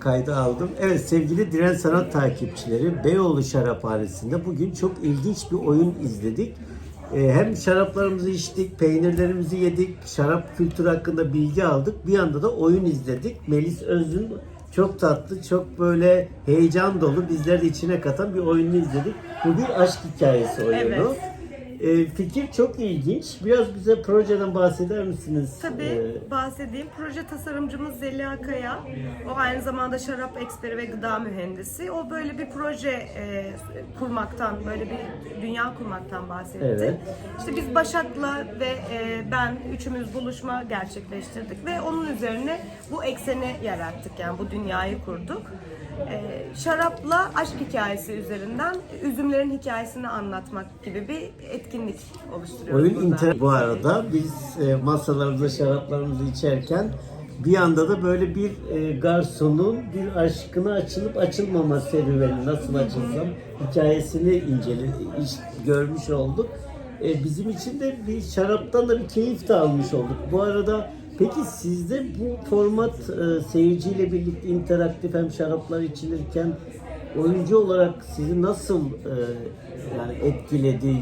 Kaydı aldım. Evet sevgili Diren Sanat takipçileri Beyoğlu Şaraphanesi'nde bugün çok ilginç bir oyun izledik. Ee, hem şaraplarımızı içtik, peynirlerimizi yedik, şarap kültürü hakkında bilgi aldık. Bir anda da oyun izledik. Melis Özün çok tatlı, çok böyle heyecan dolu, bizleri de içine katan bir oyunu izledik. Bu bir aşk hikayesi oyunu. Evet. Ee, fikir çok ilginç. Biraz bize projeden bahseder misiniz? Tabii Ee, bahsedeyim. Proje tasarımcımız Zeliha Kaya. O aynı zamanda şarap eksperi ve gıda mühendisi. O böyle bir proje e, kurmaktan, böyle bir dünya kurmaktan bahsetti. Evet. İşte biz Başak'la ve e, ben üçümüz buluşma gerçekleştirdik ve onun üzerine bu ekseni yarattık. Yani bu dünyayı kurduk. E, şarapla aşk hikayesi üzerinden üzümlerin hikayesini anlatmak gibi bir etkinlik oluşturuyoruz Oyun burada. internet bu arada biz e, masalarımızda şaraplarımızı içerken bir anda da böyle bir e, garsonun bir aşkına açılıp açılmama serüveni nasıl açılsam hikayesini incele görmüş olduk. E, bizim için de bir şaraptan da bir keyif de almış olduk. Bu arada peki sizde bu format e, seyirciyle birlikte interaktif hem şaraplar içilirken oyuncu olarak sizi nasıl e, yani etkiledi?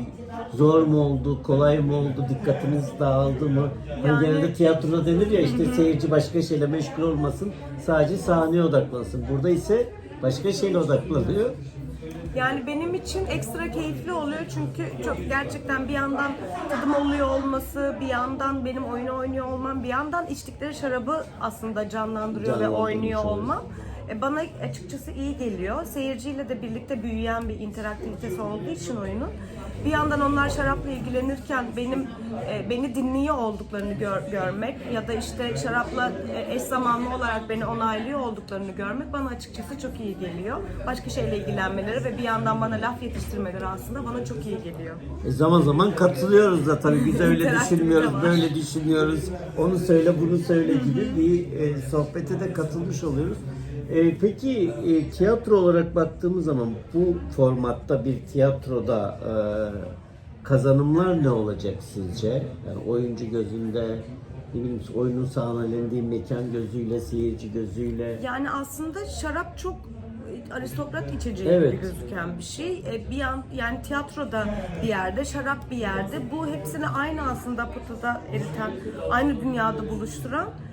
Zor mu oldu, kolay mı oldu, dikkatiniz dağıldı mı? Hani Yani- genelde tiyatroda denir ya işte seyirci başka şeyle meşgul olmasın, sadece sahneye odaklansın. Burada ise başka şeyle odaklanıyor. Yani benim için ekstra keyifli oluyor çünkü çok gerçekten bir yandan tadım oluyor olması, bir yandan benim oyunu oynuyor olmam, bir yandan içtikleri şarabı aslında canlandırıyor ve oynuyor olmam. E, Bana açıkçası iyi geliyor. Seyirciyle de birlikte büyüyen bir interaktivitesi olduğu için oyunun. Bir yandan onlar şarapla ilgilenirken benim e, beni dinliyor olduklarını gör- görmek ya da işte şarapla e, eş zamanlı olarak beni onaylıyor olduklarını görmek bana açıkçası çok iyi geliyor. Başka şeyle ilgilenmeleri ve bir yandan bana laf yetiştirmeleri aslında bana çok iyi geliyor. E zaman zaman katılıyoruz da tabii biz öyle düşünmüyoruz, böyle düşünüyoruz. Onu söyle, bunu söyle gibi bir e, sohbete de katılmış oluyoruz. E, peki e, tiyatro olarak baktığımız zaman bu formatta bir tiyatroda e, kazanımlar ne olacak sizce? Yani oyuncu gözünde, ne bileyim oyunun sahnelendiği mekan gözüyle, seyirci gözüyle. Yani aslında şarap çok aristokrat içeceği Evet. gibi gözüken bir şey. E, bir yan yani tiyatroda bir yerde, şarap bir yerde. Bu hepsini aynı aslında potada eriten, aynı dünyada buluşturan e,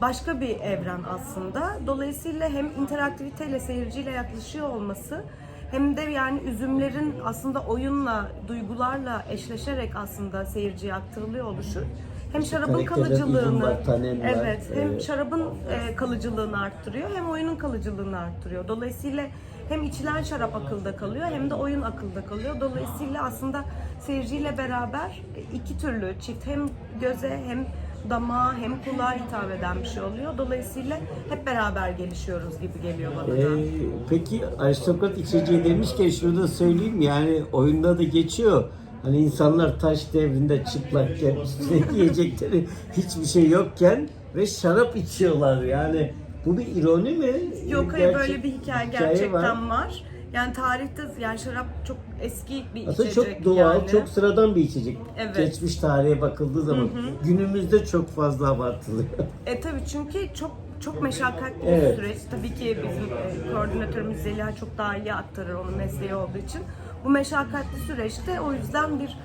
başka bir evren aslında. Dolayısıyla hem interaktiviteyle seyirciyle yaklaşıyor olması hem de yani üzümlerin aslında oyunla, duygularla eşleşerek aslında seyirciye aktarılıyor oluşu. Hem şarabın kalıcılığını, var, tanen var. evet, hem Evet. şarabın e, kalıcılığını arttırıyor hem oyunun kalıcılığını arttırıyor. Dolayısıyla hem içilen şarap akılda kalıyor hem de oyun akılda kalıyor. Dolayısıyla aslında seyirciyle beraber e, iki türlü çift hem göze hem damağa hem kulağa hitap eden bir şey oluyor. Dolayısıyla hep beraber gelişiyoruz gibi geliyor bana da. Ee, peki aristokrat içeceği demişken şunu da söyleyeyim yani oyunda da geçiyor. Hani insanlar taş devrinde çıplakken üstüne yiyecekleri hiçbir şey yokken ve şarap içiyorlar yani. Bu bir ironi mi? Yok hayır Gerçek- böyle bir hikaye hikaye gerçekten var. Yani tarihte yani şarap çok eski bir Aslında içecek çok doğal, yani. çok sıradan bir içecek. Evet. Geçmiş tarihe bakıldığı zaman günümüzde çok fazla abartılıyor. E tabii çünkü çok çok meşakkatli Evet. bir süreç. Tabii ki bizim e, koordinatörümüz Zeliha çok daha iyi aktarır onun mesleği olduğu için. Bu meşakkatli süreçte o yüzden bir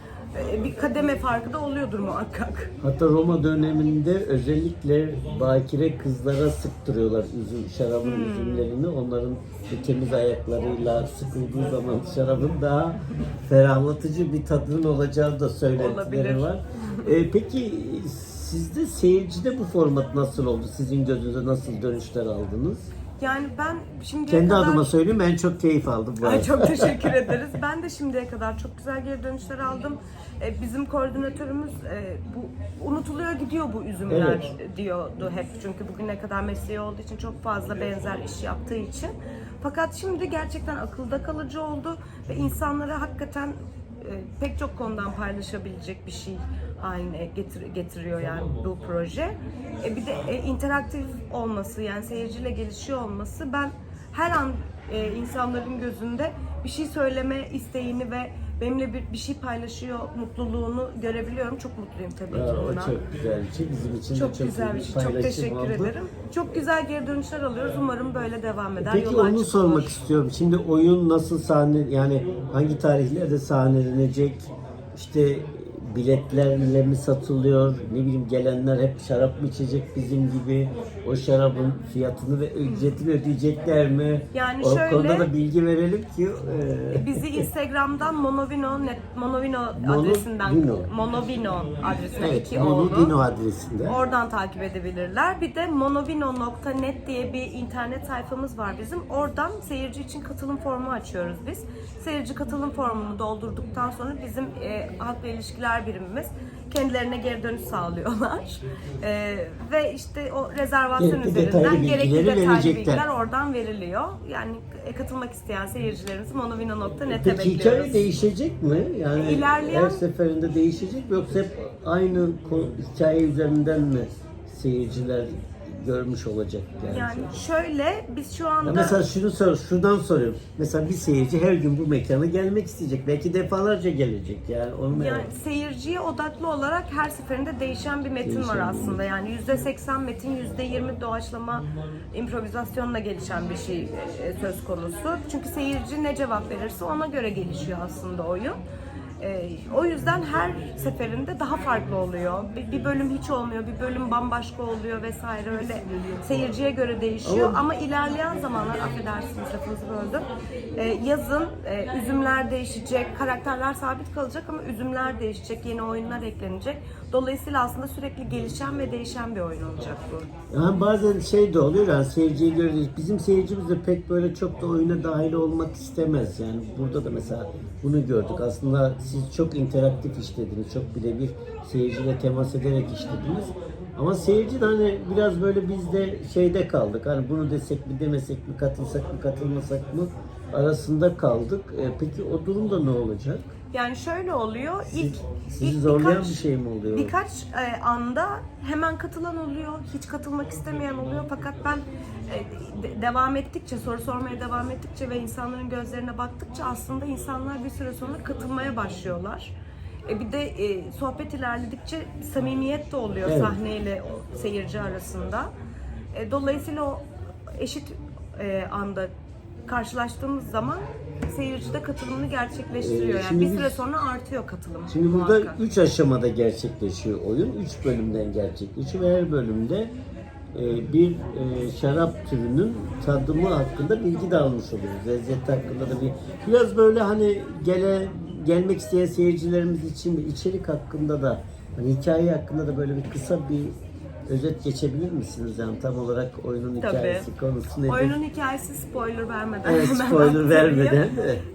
bir kademe farkı da oluyordur muhakkak. Hatta Roma döneminde özellikle bakire kızlara sıktırıyorlar üzüm, şarabın Hmm. üzümlerini. Onların temiz ayaklarıyla sıkıldığı zaman şarabın daha ferahlatıcı bir tadının olacağı da söylentileri var. Ee, peki sizde seyircide bu format nasıl oldu? Sizin gözünüze nasıl dönüşler aldınız? Yani ben şimdiye Kendi kadar... adıma söyleyeyim ben çok keyif aldım bu Ay çok teşekkür ederiz. Ben de şimdiye kadar çok güzel geri dönüşler aldım. E, Bizim koordinatörümüz e, bu unutuluyor gidiyor bu üzümler Evet. diyordu hep. Çünkü bugüne kadar mesleği olduğu için çok fazla benzer iş yaptığı için. Fakat şimdi gerçekten akılda kalıcı oldu ve insanlara hakikaten e, pek çok konudan paylaşabilecek bir şey haline getir, getiriyor yani bu proje. E, bir de e, interaktif olması yani seyirciyle gelişiyor olması ben her an e, insanların gözünde bir şey söyleme isteğini ve benimle bir, bir şey paylaşıyor mutluluğunu görebiliyorum. Çok mutluyum tabii Ya, ki o bundan. çok güzel bir şey. Bizim için de Çok, çok, güzel bir şey. Çok teşekkür oldu. ederim. Çok güzel geri dönüşler alıyoruz. Umarım böyle devam eder. Peki Yollar onu sormak istiyorum. Şimdi oyun nasıl sahne yani hangi tarihlerde sahnelenecek? İşte biletlerle mi satılıyor? Ne bileyim gelenler hep şarap mı içecek bizim gibi? O şarabın fiyatını ve ücretini ödeyecekler mi? Yani o şöyle- konuda da bilgi verelim ki e, Bizi Instagram'dan Monovino net, Monovino Mono- adresinden Vino. Monovino adresine evet, iki Mono oğlu. Dino adresinde. Oradan takip edebilirler. Bir de monovino.net diye bir internet sayfamız var bizim. Oradan seyirci için katılım formu açıyoruz biz. Seyirci katılım formunu doldurduktan sonra bizim e, halkla ilişkiler birimimiz kendilerine geri dönüş sağlıyorlar. E, ve işte o rezervasyon Gerekli üzerinden detaylı gerekli bilgileri detaylı verecekler. bilgiler oradan veriliyor. Yani e, katılmak isteyen seyircilerimizi monovino.net'e Peki bekliyoruz. hikaye değişecek mi? Yani İlerleyen- her seferinde değişecek mi yoksa hep aynı ko- hikaye üzerinden mi seyirciler görmüş olacak yani? Yani şöyle biz şu Ya anda mesela şunu sor, şuradan soruyorum. Mesela bir seyirci her gün bu mekana gelmek isteyecek. Belki defalarca gelecek yani. Onu merak Yani seyirciye odaklı olarak her seferinde değişen bir metin Değişen var bir aslında. Yani %80 metin, %20 doğaçlama improvizasyonla gelişen bir şey e, söz konusu. Çünkü seyirci ne cevap verirse ona göre gelişiyor aslında oyun. E, o yüzden her seferinde daha farklı oluyor. Bir, bir bölüm hiç olmuyor, bir bölüm bambaşka oluyor vesaire öyle seyirciye göre değişiyor. Ama- Ama, ilerleyen zamanlar, affedersiniz lafınızı böldüm. E, yazın e, üzümler değişecek, karakterler sabit kalacak ama üzümler değişecek, yeni oyunlar eklenecek. Dolayısıyla aslında sürekli gelişen ve değişen bir oyun olacak bu. Yani bazen şey de oluyor yani seyirciye göre değil. Bizim seyircimiz de pek böyle çok da oyuna dahil olmak istemez. Yani burada da mesela bunu gördük. Aslında siz çok interaktif işlediniz. Çok birebir seyirciyle temas ederek işlediniz. Ama seyirci de hani biraz böyle biz de şeyde kaldık. Hani bunu desek mi demesek mi katılsak mı katılmasak mı arasında kaldık. E, peki o durumda ne olacak? Yani şöyle oluyor. ilk Sizi ilk zorlayan birkaç- bir şey mi oluyor? Birkaç e, anda hemen katılan oluyor, hiç katılmak istemeyen oluyor. Fakat ben devam ettikçe, soru sormaya devam ettikçe ve insanların gözlerine baktıkça aslında insanlar bir süre sonra katılmaya başlıyorlar. E, bir de e, sohbet ilerledikçe samimiyet de oluyor Evet. sahneyle o seyirci arasında. E, dolayısıyla o eşit e, anda karşılaştığımız zaman seyirci de katılımını gerçekleştiriyor. Ee, Yani bir süre biz- sonra artıyor katılım. Şimdi burada muhakkak. üç aşamada gerçekleşiyor oyun. Üç bölümden gerçekleşiyor ve her bölümde e, bir e, şarap türünün tadımı hakkında bilgi de almış oluyoruz. Lezzeti hakkında da bir biraz böyle hani gele gelmek isteyen seyircilerimiz için de içerik hakkında da hani hikaye hakkında da böyle bir kısa bir özet geçebilir misiniz? Yani tam olarak oyunun Tabii. hikayesi konusu nedir? Oyunun hikayesi spoiler vermeden Evet spoiler vermeden.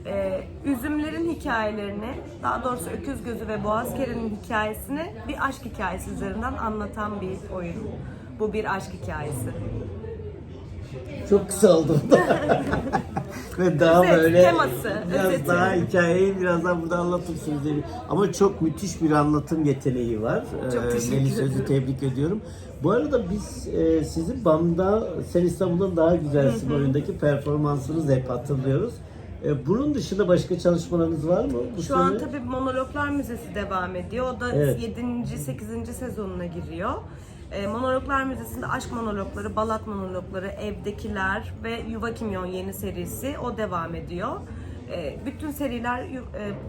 Ee, üzümlerin hikayelerini, daha doğrusu Öküz Gözü ve Boğaz Keren'in hikayesini bir aşk hikayesi üzerinden anlatan bir oyun. Bu bir aşk hikayesi. Çok kısa oldu. Ve daha Özet, böyle teması, biraz özeti. daha hikayeyi birazdan burada anlatırsınız diye. Ama çok müthiş bir anlatım yeteneği var. Çok Ee, teşekkür Melis Öz'ü ederim. tebrik ediyorum. Bu arada biz e, sizi BAM'da Sen İstanbul'dan Daha Güzelsin oyundaki performansınızı hep hatırlıyoruz. E, bunun dışında başka çalışmalarınız var mı? Bu Şu an sene? tabii Monologlar Müzesi devam ediyor. O da Evet. 7. 8. sezonuna giriyor. Ee, Monologlar Müzesi'nde aşk monologları, balat monologları, evdekiler ve Yuva Kimyon yeni serisi o devam ediyor. Ee, bütün seriler e,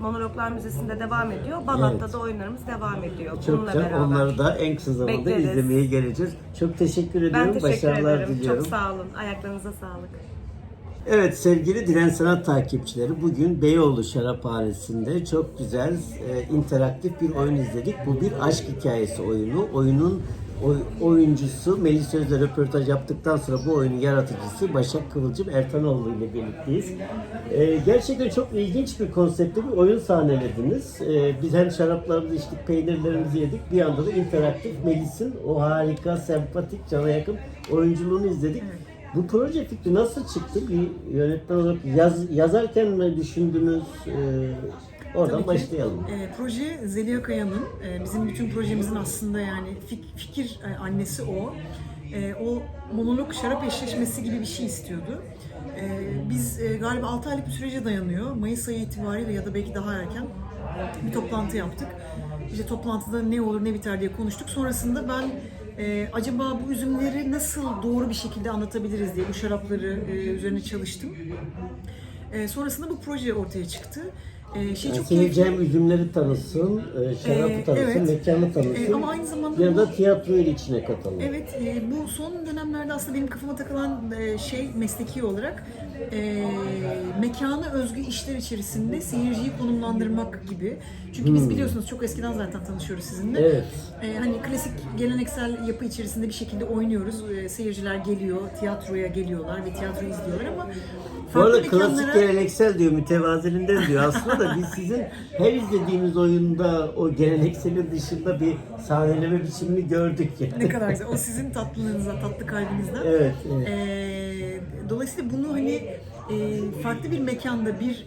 Monologlar Müzesi'nde devam ediyor. Balat'ta Evet. da oyunlarımız devam ediyor. çok Bununla güzel. beraber. Onları da en kısa zamanda Bekleriz. izlemeye geleceğiz. Çok teşekkür ediyorum. ben teşekkür Başarılar ederim. diliyorum. Çok sağ olun. Ayaklarınıza sağlık. Evet sevgili Diren Sanat takipçileri bugün Beyoğlu Şaraphanesi'nde çok güzel e, interaktif bir oyun izledik. Bu bir aşk hikayesi oyunu. Oyunun oy- oyuncusu Melis Öz'le röportaj yaptıktan sonra bu oyunun yaratıcısı Başak Kıvılcım Ertanoğlu ile birlikteyiz. E, gerçekten çok ilginç bir konseptte bir oyun sahnelediniz. E, biz hem şaraplarımızı içtik, peynirlerimizi yedik. Bir anda da interaktif Melis'in o harika, sempatik, cana yakın oyunculuğunu izledik. Bu proje fikri nasıl çıktı? Bir yönetmen olarak yaz, yazarken mi düşündünüz? Ee, oradan Tabii ki. başlayalım. E, proje Zeliha Kaya'nın, e, bizim bütün projemizin aslında yani fik- fikir e, annesi o. e, o monolog şarap eşleşmesi gibi bir şey istiyordu. E, biz e, galiba 6 aylık bir sürece dayanıyor. Mayıs ayı itibariyle ya da belki daha erken bir toplantı yaptık. İşte toplantıda ne olur ne biter diye konuştuk. Sonrasında ben e, acaba bu üzümleri nasıl doğru bir şekilde anlatabiliriz diye bu şarapları e, üzerine çalıştım. E, sonrasında bu proje ortaya çıktı. E, şey Yani çok keyifli. hem üzümleri tanısın, e, şarabı Ee, tanısın, evet. mekanı tanısın. Ee, ama aynı zamanda ya da tiyatroyu içine katalım. Evet, e, bu son dönemlerde aslında benim kafama takılan e, şey mesleki olarak e, mekana özgü işler içerisinde seyirciyi konumlandırmak gibi. Çünkü biz biliyorsunuz çok eskiden zaten tanışıyoruz sizinle. Evet. E, hani klasik geleneksel yapı içerisinde bir şekilde oynuyoruz. E, seyirciler geliyor, tiyatroya geliyorlar ve tiyatro izliyorlar ama Bu arada farklı klasik mekanlara... geleneksel diyor, mütevazilinden diyor. Aslında da biz sizin her izlediğimiz oyunda o gelenekselin dışında bir sahneleme biçimini gördük yani. Ne kadar güzel. O sizin tatlılığınızdan, tatlı kalbinizden. Evet, evet. Ee, dolayısıyla bunu hani e, farklı bir mekanda, bir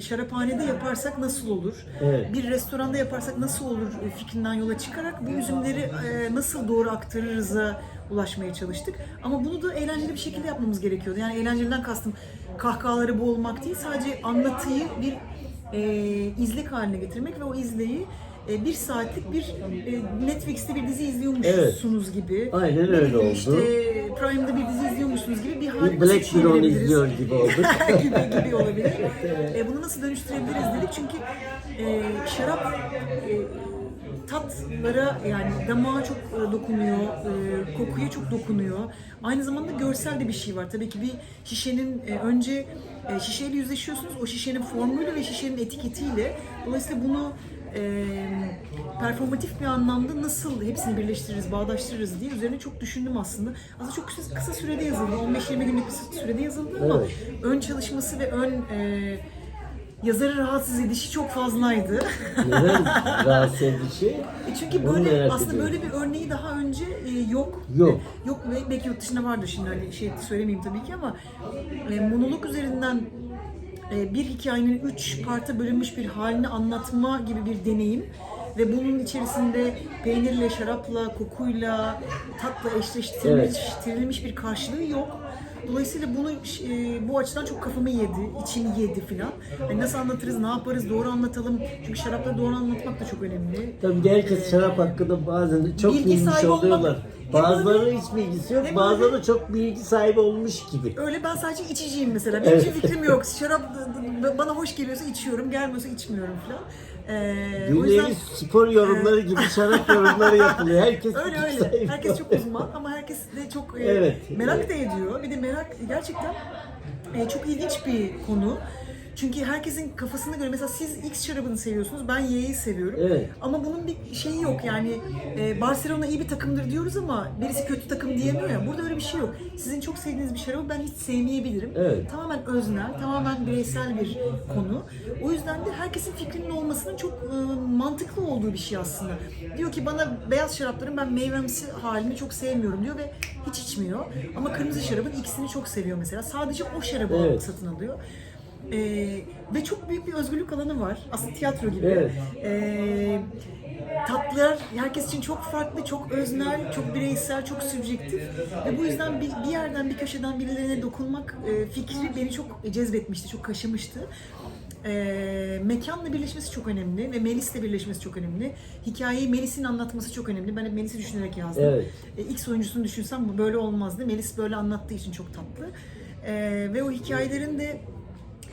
şaraphanede yaparsak nasıl olur? Evet. Bir restoranda yaparsak nasıl olur fikrinden yola çıkarak bu üzümleri e, nasıl doğru aktarırız'a ulaşmaya çalıştık. Ama bunu da eğlenceli bir şekilde yapmamız gerekiyordu. Yani eğlenceliden kastım kahkahaları boğulmak değil, sadece anlatıyı bir e, izlek haline getirmek ve o izleyi e, bir saatlik bir e, Netflix'te bir dizi izliyormuşsunuz gibi. Aynen Ne öyle bileyim oldu. İşte Prime'da bir dizi izliyormuşsunuz gibi bir Black Mirror izliyor gibi olduk. gibi gibi olabilir. E, bunu nasıl dönüştürebiliriz dedik çünkü e, şarap e, tatlara yani damağa çok e, dokunuyor, e, kokuya çok dokunuyor. Aynı zamanda görsel de bir şey var. Tabii ki bir şişenin e, önce e, şişeyle yüzleşiyorsunuz. O şişenin formuyla ve şişenin etiketiyle. Dolayısıyla bunu e, performatif bir anlamda nasıl hepsini birleştiririz, bağdaştırırız diye üzerine çok düşündüm aslında. Aslında çok kısa, kısa sürede yazıldı. 15-20 günlük kısa sürede yazıldı ama Evet. ön çalışması ve ön e, yazarı rahatsız edişi çok fazlaydı. Neden rahatsız edici? E Çünkü Onu böyle aslında ediyorum. böyle bir örneği daha önce e, yok. Yok. E, yok ve belki yurt dışında vardır şimdi hani şey söylemeyeyim tabii ki ama e, monolog üzerinden bir hikayenin üç parta bölünmüş bir halini anlatma gibi bir deneyim ve bunun içerisinde peynirle, şarapla, kokuyla, tatla eşleştirilmiş bir karşılığı yok. Dolayısıyla bunu e, bu açıdan çok kafamı yedi, içimi yedi filan. Hani nasıl anlatırız, ne yaparız, doğru anlatalım. Çünkü şarapları doğru anlatmak da çok önemli. Tabii herkes şarap hakkında bazen çok Bilgi bilmiş olmak- oluyorlar. Hem Bazıları öyle- hiç bilgisi yok, hem bazıları çok bilgi sahibi olmuş gibi. Öyle ben sadece içiciyim mesela. Benim Evet. hiçbir fikrim yok. Şarap bana hoş geliyorsa içiyorum, gelmiyorsa içmiyorum falan. Ee, o yüzden spor yorumları gibi şarap yorumları yapılıyor. Herkes öyle bilgi öyle. sahibi. Herkes çok uzman ama herkes de çok e, Evet. merak da ediyor. Bir de merak gerçekten e, çok ilginç bir konu. Çünkü herkesin kafasına göre mesela siz X şarabını seviyorsunuz, ben Y'yi seviyorum. Evet. Ama bunun bir şeyi yok yani e, Barcelona iyi bir takımdır diyoruz ama birisi kötü takım diyemiyor ya. Burada öyle bir şey yok. Sizin çok sevdiğiniz bir şarabı ben hiç sevmeyebilirim. Evet. Tamamen öznel, tamamen bireysel bir konu. O yüzden de herkesin fikrinin olmasının çok e, mantıklı olduğu bir şey aslında. Diyor ki bana beyaz şarapların ben meyvemsi halini çok sevmiyorum diyor ve hiç içmiyor. Ama kırmızı şarabın ikisini çok seviyor mesela. Sadece o şarabı Evet. satın alıyor. Ee, ve çok büyük bir özgürlük alanı var. Aslında tiyatro gibi. Evet. Ee, tatlılar herkes için çok farklı, çok öznel, çok bireysel, çok sübjektif. Ve bu yüzden bir, bir yerden, bir köşeden birilerine dokunmak e, fikri beni çok cezbetmişti, çok kaşımıştı. E, mekanla birleşmesi çok önemli ve Melis'le birleşmesi çok önemli. Hikayeyi Melis'in anlatması çok önemli. Ben hep Melis'i düşünerek yazdım. Evet. E, X oyuncusunu düşünsem bu böyle olmazdı. Melis böyle anlattığı için çok tatlı. E, ve o hikayelerin de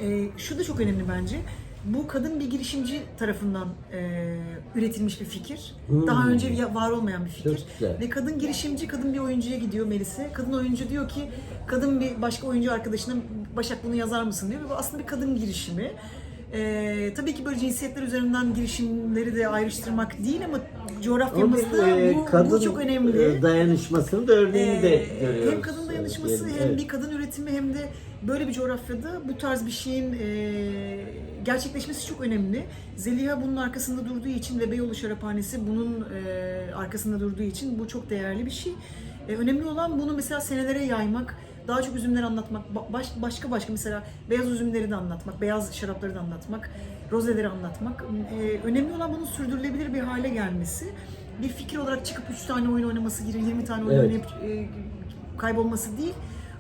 e, şu da çok önemli bence. Bu kadın bir girişimci tarafından e, üretilmiş bir fikir. Hmm. Daha önce var olmayan bir fikir. Çok güzel. Ve kadın girişimci, kadın bir oyuncuya gidiyor Melis'e. Kadın oyuncu diyor ki, kadın bir başka oyuncu arkadaşına Başak bunu yazar mısın diyor. Ve bu aslında bir kadın girişimi. E, tabii ki böyle cinsiyetler üzerinden girişimleri de ayrıştırmak değil ama coğrafyamızda e, bu, kadın bu çok önemli. e, dayanışmasının da örneğini de Ee, görüyoruz. hem kadın dayanışması diyelim. hem Evet. bir kadın üretimi hem de böyle bir coğrafyada bu tarz bir şeyin e, gerçekleşmesi çok önemli. Zeliha bunun arkasında durduğu için ve Beyoğlu Şaraphanesi bunun e, arkasında durduğu için bu çok değerli bir şey. E, önemli olan bunu mesela senelere yaymak, daha çok üzümleri anlatmak, ba- baş, başka başka mesela beyaz üzümleri de anlatmak, beyaz şarapları da anlatmak, rozeleri anlatmak. E, önemli olan bunun sürdürülebilir bir hale gelmesi. bir fikir olarak çıkıp 3 tane oyun oynaması, 20 tane oyun Evet. oynayıp e, kaybolması değil.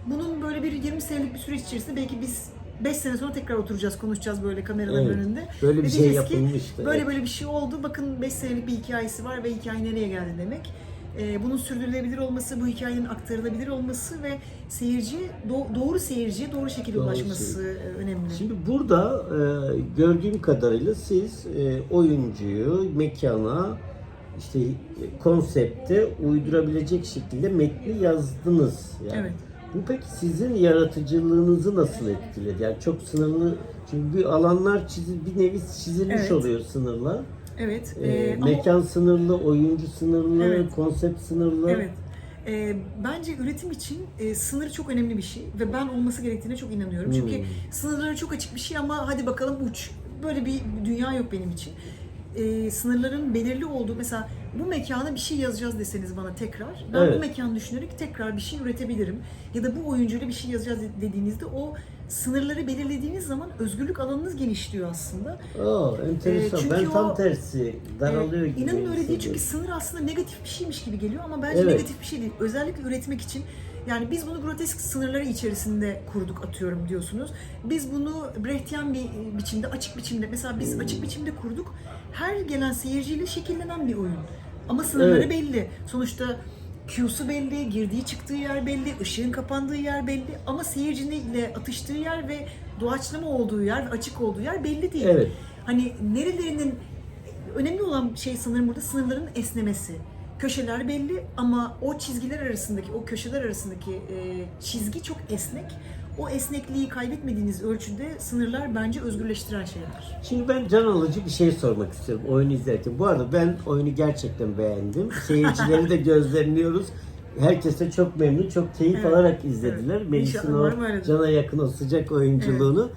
Bunun böyle bir 20 senelik bir süreç içerisinde belki biz 5 sene sonra tekrar oturacağız, konuşacağız böyle kameraların Evet. önünde. Böyle bir Ve şey ki, yapılmıştı, Böyle evet. böyle bir şey oldu. Bakın 5 senelik bir hikayesi var ve hikaye nereye geldi demek. Ee, bunun sürdürülebilir olması, bu hikayenin aktarılabilir olması ve seyirci do- doğru seyirciye doğru şekilde Doğru ulaşması e, önemli. Şimdi burada e, gördüğüm kadarıyla siz e, oyuncuyu mekana işte konsepte uydurabilecek şekilde metni yazdınız. Yani. Evet. Bu peki sizin yaratıcılığınızı nasıl etkiledi? Yani çok sınırlı çünkü bir alanlar çizi, bir nevi çizilmiş Evet. oluyor sınırlar. Evet. E, e, ama- mekan sınırlı, oyuncu sınırlı, Evet. konsept sınırlı. Evet. Ee, bence üretim için e, sınır çok önemli bir şey ve ben olması gerektiğine çok inanıyorum. Çünkü Hmm. sınırları çok açık bir şey ama hadi bakalım uç. Böyle bir dünya yok benim için. Ee, sınırların belirli olduğu mesela bu mekana bir şey yazacağız deseniz bana tekrar ben Evet. bu mekanı düşünerek tekrar bir şey üretebilirim. Ya da bu oyuncuyla bir şey yazacağız dediğinizde o sınırları belirlediğiniz zaman özgürlük alanınız genişliyor aslında. Aa, enteresan. Ee, çünkü ben tam o- tersi daralıyor Ee, gibi. İnanın öyle değil çünkü sınır aslında negatif bir şeymiş gibi geliyor ama bence Evet. negatif bir şey değil. Özellikle üretmek için yani biz bunu grotesk sınırları içerisinde kurduk atıyorum diyorsunuz. Biz bunu Brechtian bir e, biçimde, açık biçimde mesela biz Hmm. açık biçimde kurduk. Her gelen seyirciyle şekillenen bir oyun. Ama sınırları Evet. belli. Sonuçta Q'su belli, girdiği çıktığı yer belli, ışığın kapandığı yer belli ama seyirciyle atıştığı yer ve doğaçlama olduğu yer açık olduğu yer belli değil. Evet. Hani nerelerinin önemli olan şey sanırım burada sınırların esnemesi. Köşeler belli ama o çizgiler arasındaki, o köşeler arasındaki e, çizgi çok esnek. O esnekliği kaybetmediğiniz ölçüde sınırlar bence özgürleştiren şeyler. Şimdi ben can alıcı bir şey sormak istiyorum oyunu izlerken. Bu arada ben oyunu gerçekten beğendim. Seyircileri de gözlemliyoruz. Herkes de çok memnun, çok keyif Evet. alarak izlediler. Evet. Melis'in o cana yakın o sıcak oyunculuğunu.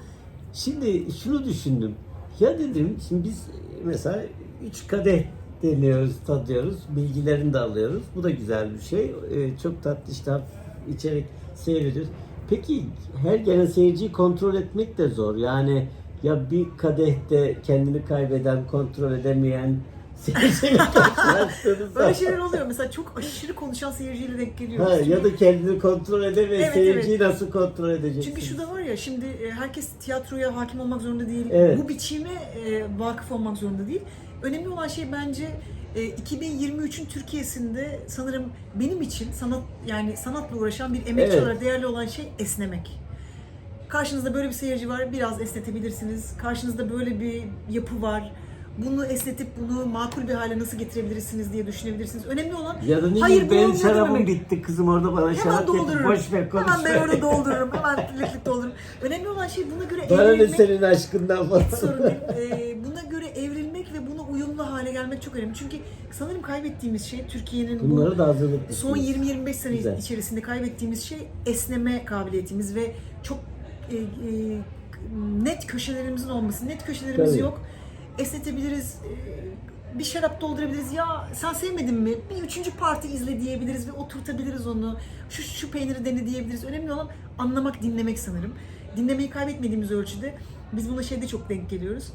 Şimdi şunu düşündüm. Ya dedim, şimdi biz mesela üç kadeh deniyoruz, tadıyoruz. Bilgilerini de alıyoruz. Bu da güzel bir şey. Ee, çok tatlı işte içerek seyrediyoruz. Peki her gelen seyirciyi kontrol etmek de zor. Yani ya bir kadehte kendini kaybeden, kontrol edemeyen seyirciyle karşılaştığınızda Böyle şeyler oluyor. Mesela çok aşırı konuşan seyirciyle denk geliyoruz. ha, Çünkü- ya da kendini kontrol edemeyen Evet, seyirciyi evet. nasıl kontrol edeceksin? Çünkü şu da var ya şimdi e, herkes tiyatroya hakim olmak zorunda değil. Evet. Bu biçime e, vakıf olmak zorunda değil. Önemli olan şey bence e, 2023'ün Türkiye'sinde sanırım benim için sanat yani sanatla uğraşan bir emekçi Evet. olarak değerli olan şey esnemek. Karşınızda böyle bir seyirci var, biraz esnetebilirsiniz. Karşınızda böyle bir yapı var. Bunu esnetip bunu makul bir hale nasıl getirebilirsiniz diye düşünebilirsiniz. Önemli olan ya da ne hayır benim olmuyor şarabım dememek. bitti kızım orada bana Hemen şarap getir doldururum. boş ver konuşma. Hemen ben orada doldururum. Hemen litlik doldururum. Önemli olan şey buna göre Bana ne evrilmek. senin aşkından falan. Hiç sorun değil. Ee, buna göre evrilmek ve buna uyumlu hale gelmek çok önemli. Çünkü sanırım kaybettiğimiz şey Türkiye'nin Bunları bu da hazırlıklı. son 20-25 sene Güzel. içerisinde kaybettiğimiz şey esneme kabiliyetimiz ve çok e, e, net köşelerimizin olması. Net köşelerimiz Tabii. yok. Esnetebiliriz. e, bir şarap doldurabiliriz. Ya sen sevmedin mi? Bir üçüncü parti izle diyebiliriz ve oturtabiliriz onu. Şu, şu peyniri dene diyebiliriz. Önemli olan anlamak, dinlemek sanırım. Dinlemeyi kaybetmediğimiz ölçüde biz buna şeyde çok denk geliyoruz.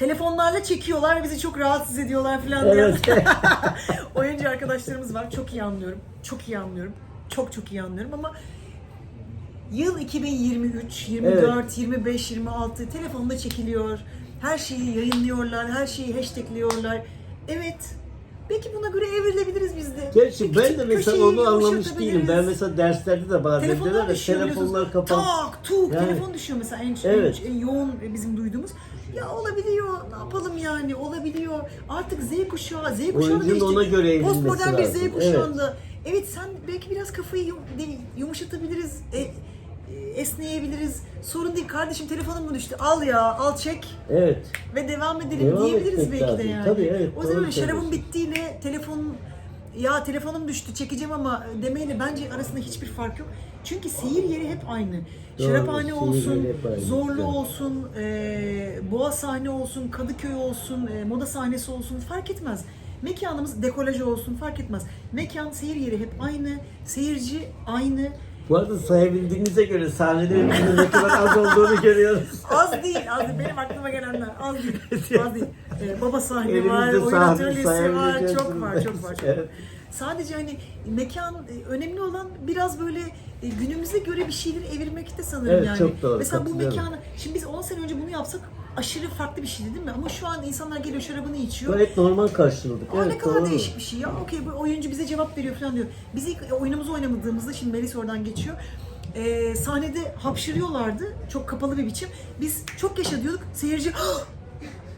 Telefonlarla çekiyorlar, bizi çok rahatsız ediyorlar falan diye. Evet. Oyuncu arkadaşlarımız var. Çok iyi anlıyorum. Çok iyi anlıyorum. Çok çok iyi anlıyorum ama yıl 2023, 24, 25, 26 telefonda çekiliyor. Her şeyi yayınlıyorlar, her şeyi hashtagliyorlar. Evet. Belki buna göre evrilebiliriz biz de. Gerçi ben de mesela onu anlamış değilim. Ben mesela derslerde de bazen Telefonlar düşüyor telefonlar kapalı. Tak, tuk, Yani- telefon düşüyor mesela en, Evet. en, en yoğun bizim duyduğumuz. Ya olabiliyor, ne yapalım yani, olabiliyor. Artık Z kuşağı, Z kuşağı da Oyuncunun ona göre evrilmesi Postmodern bir Z lazım. kuşağında. Evet. sen belki biraz kafayı yum- de- yumuşatabiliriz, e, e, esneyebiliriz. Sorun değil kardeşim telefonum mu düştü? Al ya, al çek Evet. ve devam edelim Devam diyebiliriz etmek belki de lazım. yani. Tabii, evet, o doğru zaman şarabın söylüyorsun. bittiğiyle telefonun ya telefonum düştü çekeceğim ama demeyle bence arasında hiçbir fark yok. Çünkü seyir yeri hep aynı. Doğru, Şaraphane olsun, aynı. zorlu olsun, e, boğa sahne olsun, Kadıköy olsun, e, moda sahnesi olsun fark etmez. Mekanımız dekolaj olsun fark etmez. Mekan seyir yeri hep aynı, seyirci aynı. Bu arada sayabildiğinize göre sahnelerimizin ne kadar az olduğunu görüyoruz. Az değil, az değil. Benim aklıma gelenler az değil. Az değil. Ee, baba sahne Elimizde var, oyun sahne atölyesi var, çok var, çok var. Çok var. Evet. Sadece hani mekan e, önemli olan biraz böyle e, günümüze göre bir şeyleri evirmekte sanırım Evet, yani. çok doğru, Mesela bu mekanı, şimdi biz 10 sene önce bunu yapsak aşırı farklı bir şeydi değil mi? Ama şu an insanlar geliyor şarabını içiyor. Gayet normal karşıladık. Aa ne Evet, kadar doğru. değişik bir şey ya. Okey bu oyuncu bize cevap veriyor falan diyor. Biz ilk oyunumuzu oynamadığımızda şimdi Melis oradan geçiyor. Ee, sahnede hapşırıyorlardı. Çok kapalı bir biçim. Biz çok yaşa diyorduk. Seyirci "Hah!"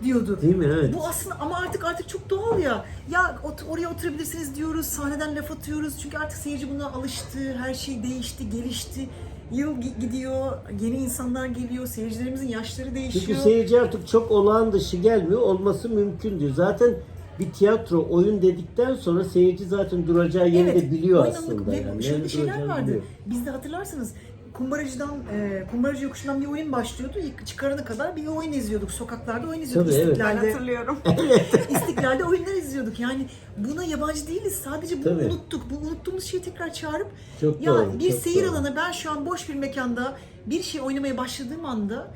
Diyordu. Değil mi? Evet. Bu aslında ama artık artık çok doğal ya. Ya ot- oraya oturabilirsiniz diyoruz. Sahneden laf atıyoruz. Çünkü artık seyirci buna alıştı. Her şey değişti, gelişti. Yıl gi- gidiyor, yeni insanlar geliyor, seyircilerimizin yaşları değişiyor. Çünkü seyirci artık çok olağan dışı gelmiyor. Olması mümkün diyor. Zaten bir tiyatro, oyun dedikten sonra seyirci zaten duracağı yeri de biliyor aslında. Ve yani. şöyle Nerede şeyler vardı. biliyor. Bizde hatırlarsınız kumbaracıdan, e, kumbaracı yokuşundan bir oyun başlıyordu. İlk çıkarana kadar bir oyun izliyorduk. Sokaklarda oyun izliyorduk. Tabii, evet. Ben İstiklal'de, hatırlıyorum. İstiklal'de oyunlar izliyorduk. Yani buna yabancı değiliz. Sadece bunu Tabii. unuttuk. Bu unuttuğumuz şeyi tekrar çağırıp Çok ya doğru, bir çok seyir doğru. alanı ben şu an boş bir mekanda bir şey oynamaya başladığım anda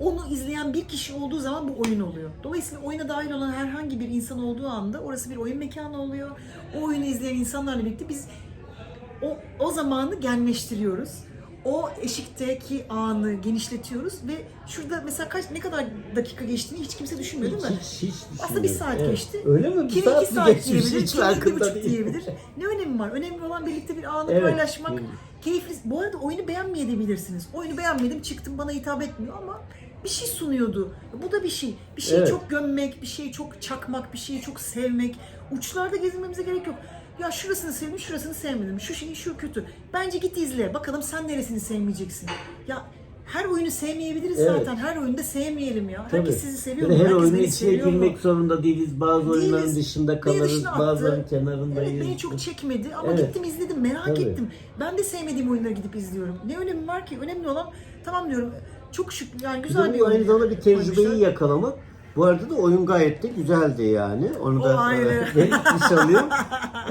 onu izleyen bir kişi olduğu zaman bu oyun oluyor. Dolayısıyla oyuna dahil olan herhangi bir insan olduğu anda orası bir oyun mekanı oluyor. O oyunu izleyen insanlarla birlikte biz o, o zamanı genleştiriyoruz. O eşikteki anı genişletiyoruz ve şurada mesela kaç ne kadar dakika geçtiğini hiç kimse düşünmüyor değil mi? Hiç, hiç Aslında bir saat Evet. geçti. Öyle mi? Bir Kimi saat iki saat geçmiş? diyebilir, Hiç kimi iki buçuk diyebilir. Ne önemi var? Önemli olan birlikte bir anı Evet. paylaşmak. Evet. Keyifli. Bu arada oyunu beğenmeyebilirsiniz. Oyunu beğenmedim, çıktım bana hitap etmiyor ama bir şey sunuyordu. Bu da bir şey. Bir şeyi Evet. çok gömmek, bir şeyi çok çakmak, bir şeyi çok sevmek. Uçlarda gezinmemize gerek yok. Ya şurasını sevdim, şurasını sevmedim. Şu şeyi, şu kötü. Bence git izle. Bakalım sen neresini sevmeyeceksin. Ya her oyunu sevmeyebiliriz Evet. zaten. Her oyunda sevmeyelim ya. Tabii. Herkes sizi seviyor Bir mu? her Herkes oyunun beni içine seviyor mu? girmek zorunda değiliz. Bazı oyunların Değiliz. dışında Beni kalırız. dışına attı. Bazılarının kenarındayız. Evet beni çok çekmedi ama Evet. gittim izledim merak Tabii. ettim. Ben de sevmediğim oyunları gidip izliyorum. Ne önemi var ki? Önemli olan tamam diyorum çok şık yani Bir güzel bir bu oyun. aynı zamanda bir tecrübeyi yakalamak. Bu arada da oyun gayet de güzeldi yani. Onu da belirtmiş olayım.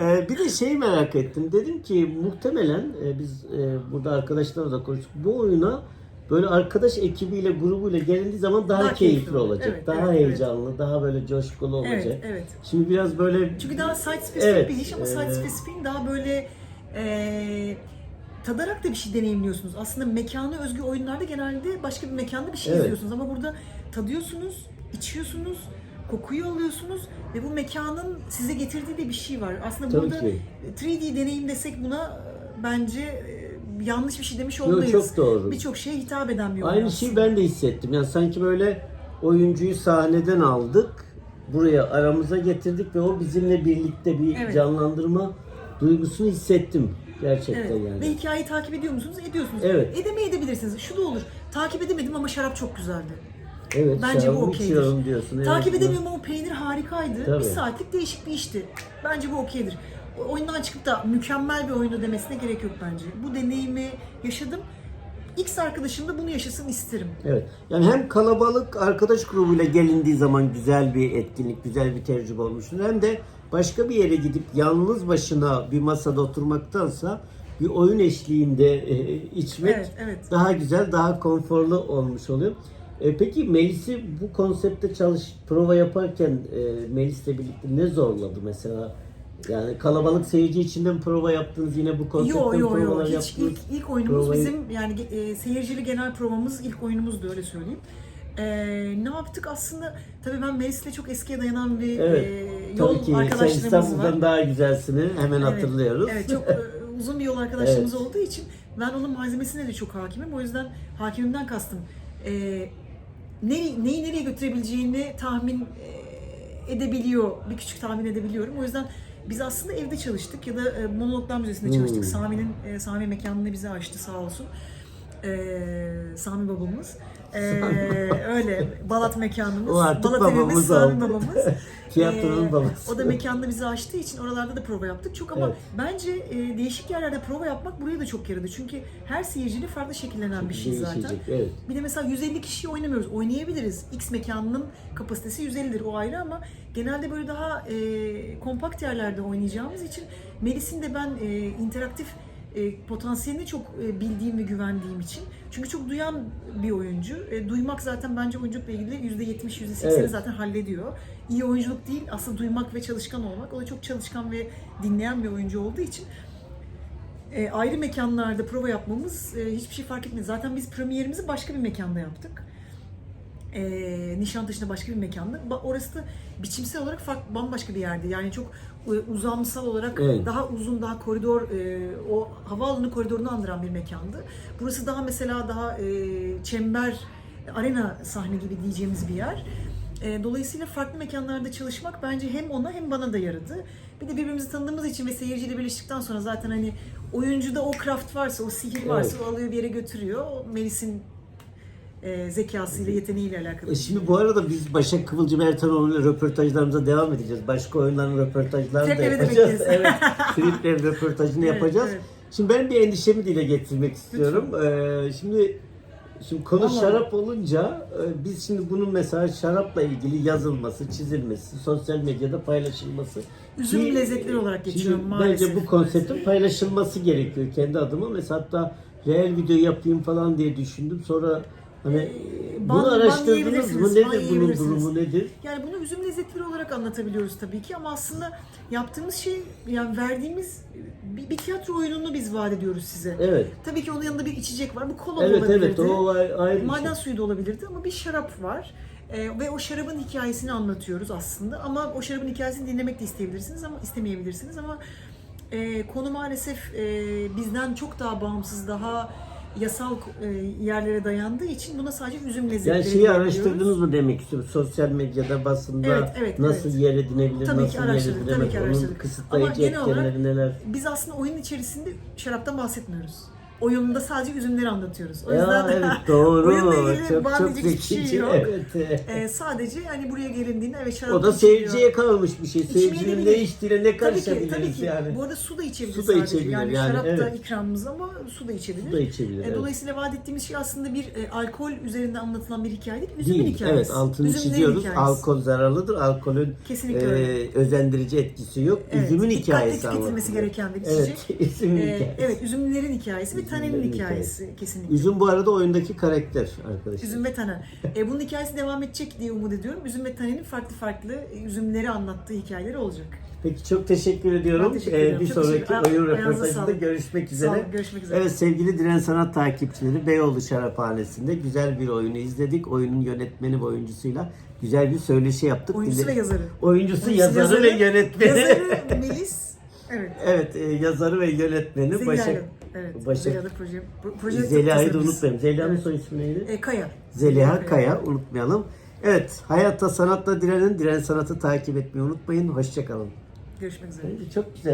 E, bir de şeyi merak ettim. Dedim ki muhtemelen e, biz e, burada arkadaşlarla da konuştuk. Bu oyuna böyle arkadaş ekibiyle, grubuyla gelindiği zaman daha, Daha keyifli, keyifli olacak. Evet, daha evet, heyecanlı, daha böyle coşkulu olacak. Evet, evet. Şimdi biraz böyle Çünkü daha site spesifik Evet, bir iş ama e, site spesifiğin daha böyle e, tadarak da bir şey deneyimliyorsunuz. Aslında mekana özgü oyunlarda genelde başka bir mekanda bir şey Evet. izliyorsunuz ama burada tadıyorsunuz, içiyorsunuz, kokuyu alıyorsunuz ve bu mekanın size getirdiği de bir şey var. Aslında Tabii burada ki. 3D deneyim desek buna e, bence e, yanlış bir şey demiş olmayız. çok doğru. Birçok şeye hitap eden bir oyun Aynı şeyi ben de hissettim. Yani sanki böyle oyuncuyu sahneden aldık, buraya aramıza getirdik ve o bizimle birlikte bir Evet. canlandırma duygusunu hissettim gerçekten Evet. yani. Ve hikayeyi takip ediyor musunuz? Ediyorsunuz. Evet. Edemeyebilirsiniz. Şu da olur. Takip edemedim ama şarap çok güzeldi. Evet, Bence bu şarabımı okeydir. içiyorum diyorsun. Evet. Takip edemiyorum ama peynir harikaydı. Tabii. Bir saatlik değişik bir işti. Bence bu okeydir. O- Oyundan çıkıp da mükemmel bir oyunu demesine gerek yok bence. Bu deneyimi yaşadım. X arkadaşım da bunu yaşasın isterim. Evet. Yani hem kalabalık arkadaş grubuyla gelindiği zaman güzel bir etkinlik, güzel bir tecrübe olmuştur. Hem de başka bir yere gidip yalnız başına bir masada oturmaktansa bir oyun eşliğinde e, içmek Evet, evet. daha güzel, daha konforlu olmuş oluyor. E, peki Melis'i bu konsepte çalış prova yaparken e, Melis'le birlikte ne zorladı mesela? Yani kalabalık seyirci içinde mi prova yaptınız yine bu konseptten Yo yo yo. Hiç yaptınız? ilk, ilk oyunumuz Provayı- bizim yani e, seyircili genel provamız ilk oyunumuzdu öyle söyleyeyim. E, ne yaptık aslında? Tabii ben Melis'le çok eskiye dayanan bir Evet. e, yol Tabii ki sen arkadaşlığımız İstanbul'dan var. daha güzelsini hemen Evet, hatırlıyoruz. Evet çok e, uzun bir yol arkadaşlığımız Evet. olduğu için ben onun malzemesine de çok hakimim. O yüzden hakimimden kastım. E, neyi, neyi nereye götürebileceğini tahmin e, edebiliyor. Bir küçük tahmin edebiliyorum. O yüzden biz aslında evde çalıştık ya da e, Monologlar Müzesi'nde çalıştık. Hmm. Sami'nin e, Sami mekanını bize açtı sağ olsun. Sami babamız. E, öyle Balat mekanımız. O artık Balat babamız evimiz Sami oldu. babamız. Tiyatronun E, babası. O da mekanını bize açtığı için oralarda da prova yaptık. Çok ama Evet. bence e, değişik yerlerde prova yapmak buraya da çok yaradı. Çünkü her seyircinin farklı şekillenen bir şey zaten. Değişecek, evet. Bir de mesela 150 kişiyi oynamıyoruz. Oynayabiliriz. X mekanının kapasitesi 150'dir o ayrı ama genelde böyle daha e, kompakt yerlerde oynayacağımız için Melis'in de ben e, interaktif e, potansiyelini çok e, bildiğim ve güvendiğim için. Çünkü çok duyan bir oyuncu. E, duymak zaten bence oyunculukla ilgili %70, %80'i Evet. zaten hallediyor. İyi oyunculuk değil, aslında duymak ve çalışkan olmak. O da çok çalışkan ve dinleyen bir oyuncu olduğu için e, ayrı mekanlarda prova yapmamız e, hiçbir şey fark etmedi. Zaten biz premierimizi başka bir mekanda yaptık. E, Nişantaşı'nda başka bir mekanda. Ba- Orası da biçimsel olarak farklı, bambaşka bir yerde. Yani çok uzamsal olarak Evet. daha uzun, daha koridor, e, o havaalanı koridorunu andıran bir mekandı. Burası daha mesela daha e, çember, arena sahne gibi diyeceğimiz bir yer. E, dolayısıyla farklı mekanlarda çalışmak bence hem ona hem bana da yaradı. Bir de birbirimizi tanıdığımız için ve seyirciyle birleştikten sonra zaten hani oyuncuda o craft varsa, o sihir varsa o alıyor bir yere götürüyor. Melis'in e, zekasıyla, yeteneğiyle alakalı. E Şimdi bu arada biz Başak Kıvılcım Ertanoğlu'yla röportajlarımıza devam edeceğiz. Başka oyunların röportajlarını da de yapacağız. bekleriz. evet. Filiplerin röportajını Evet, yapacağız. evet. Şimdi ben bir endişemi dile getirmek istiyorum. Ee, şimdi Şimdi konu Vallahi. şarap olunca e, biz şimdi bunun mesela şarapla ilgili yazılması, çizilmesi, sosyal medyada paylaşılması. Üzüm Ki- lezzetleri olarak Şimdi geçiyor maalesef. Bence bu konseptin paylaşılması gerekiyor kendi adıma. Mesela hatta real video yapayım falan diye düşündüm. Sonra hani ban- bunu ban araştırdınız mı? Nedir bunun durumu nedir? Yani bunu üzüm lezzetleri olarak anlatabiliyoruz tabii ki ama aslında yaptığımız şey yani verdiğimiz bir, bir tiyatro oyununu biz vaat ediyoruz size. Evet. Tabii ki onun yanında bir içecek var. Bu kola Evet olabilirdi. evet o ay- ayrı Maden şey. suyu da olabilirdi ama bir şarap var. Ee, ve o şarabın hikayesini anlatıyoruz aslında. Ama o şarabın hikayesini dinlemek de isteyebilirsiniz ama istemeyebilirsiniz ama e, konu maalesef e, bizden çok daha bağımsız, daha yasal e, yerlere dayandığı için buna sadece üzüm lezzetleri Yani şeyi araştırdınız mı demek istiyorum. Sosyal medyada, basında Evet, evet, nasıl evet. yer edinebilir, Tabii nasıl yer araştırdık, tabii edilemez, ki onun araştırdık. kısıtlayıcı Ama genel olarak- neler? Biz aslında oyunun içerisinde şaraptan bahsetmiyoruz. Oyununda sadece üzümleri anlatıyoruz. O Ya yüzden evet doğru. oyunla ilgili çok çok hiçbir şey yok. Evet. Ee, sadece hani buraya gelindiğinde evet şarap O da seyirciye kalmış bir şey. Seyircinin ne içtiğine ne Tabii ki, karışabiliriz tabii ki. yani. Bu arada su da içebilir Su da sadece. içebilir yani, yani, şarap da evet. ikramımız ama su da içebilir. Su da içebilir, evet. Dolayısıyla vaat ettiğimiz şey aslında bir e, alkol üzerinde anlatılan bir hikaye değil, üzümün Değil. hikayesi. Evet altını Üzümlerin çiziyoruz. hikayesi. Alkol zararlıdır. Alkolün e, özendirici etkisi yok. Evet, Üzümün dikkatle hikayesi tüketilmesi anlatılıyor. gereken bir içecek. Evet, üzümün Ee, hikayesi. evet, üzümlerin hikayesi ve Üzümlerin hikayesi kesinlikle. Üzüm bu arada oyundaki karakter arkadaşlar. Üzüm ve tanen. E, bunun hikayesi devam edecek diye umut ediyorum. Üzüm ve tanenin farklı farklı üzümleri anlattığı hikayeleri olacak. Peki çok teşekkür ediyorum. Ben teşekkür Ee, bir Çok sonraki teşekkür- oyun Ayağınıza röportajında sağlık. görüşmek Sağ üzere. olun, görüşmek üzere. Evet sevgili Diren Sanat takipçileri Beyoğlu Şaraphanesi'nde güzel bir oyunu izledik. Oyunun yönetmeni ve oyuncusuyla güzel bir söyleşi yaptık. Oyuncusu Dile- ve yazarı. Oyuncusu, Oyuncusu, yazarı, ve yönetmeni. Yazarı Melis. Evet. evet e, yazarı ve yönetmeni Zeliha Başak. Hanım. Evet. Başak- Zeliha'da proje, pro- proje Zeliha'yı da unutmayalım. Zeliha'nın Evet. soy ismi neydi? E, Kaya. Zeliha Kaya unutmayalım. Evet, hayatta sanatla direnin, diren sanatı takip etmeyi unutmayın. Hoşçakalın. Görüşmek üzere. Çok güzel.